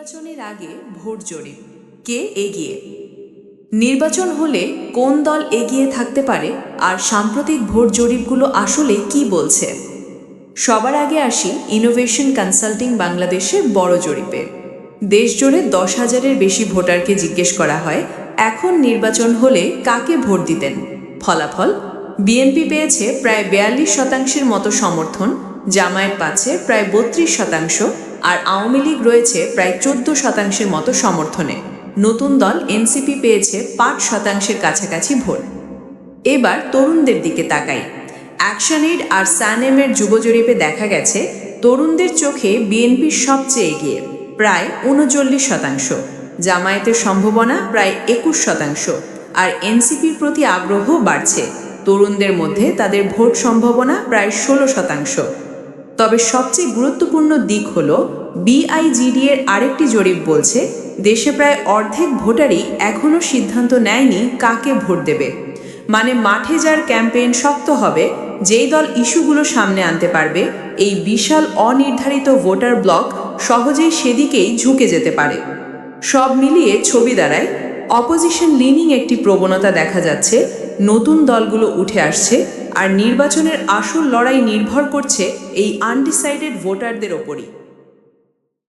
নির্বাচনের আগে ভোট জরিপ। কে এগিয়ে? নির্বাচন হলে কোন দল এগিয়ে থাকতে পারে আর সাম্প্রতিক ভোট জরিপগুলো আসলে কি বলছে? সবার আগে আসি ইনোভেশন কনসাল্টিং বাংলাদেশের বড় জরিপে। দেশ জুড়ে দশ হাজারের বেশি ভোটারকে জিজ্ঞেস করা হয়, এখন নির্বাচন হলে কাকে ভোট দিতেন? ফলাফল? বিএনপি পেয়েছে প্রায় বিয়াল্লিশ শতাংশের মতো সমর্থন, জামায়াত পাচ্ছে প্রায় বত্রিশ শতাংশ আর আওয়ামী লীগ রয়েছে প্রায় চোদ্দ শতাংশের মতো সমর্থনে। নতুন দল এনসিপি পেয়েছে পাঁচ শতাংশের কাছাকাছি ভোট। এবার তরুণদের দিকে তাকাই। অ্যাকশন এইড আর স্যানেমের যুব জরিপে দেখা গেছে, তরুণদের চোখে বিএনপির সবচেয়ে এগিয়ে, প্রায় উনচল্লিশ শতাংশ। জামায়াতের সম্ভাবনা প্রায় একুশ শতাংশ। আর এনসিপির প্রতি আগ্রহ বাড়ছে। তরুণদের মধ্যে তাদের ভোট সম্ভাবনা প্রায় ষোলো শতাংশ। তবে সবচেয়ে গুরুত্বপূর্ণ দিক হল বিআইজিডি এর আরেকটি জরিপ বলছে, দেশে প্রায় অর্ধেক ভোটারই এখনও সিদ্ধান্ত নেয়নি কাকে ভোট দেবে। মানে মাঠে যার ক্যাম্পেইন শক্ত হবে, যেই দল ইস্যুগুলো সামনে আনতে পারবে, এই বিশাল অনির্ধারিত ভোটার ব্লক সহজেই সেদিকেই ঝুঁকে যেতে পারে। সব মিলিয়ে ছবি দ্বারায় অপোজিশন লিনিং একটি প্রবণতা দেখা যাচ্ছে, নতুন দলগুলো উঠে আসছে আর নির্বাচনের আসল লড়াই নির্ভর করছে এই আনডিসাইডেড ভোটারদের ওপরই।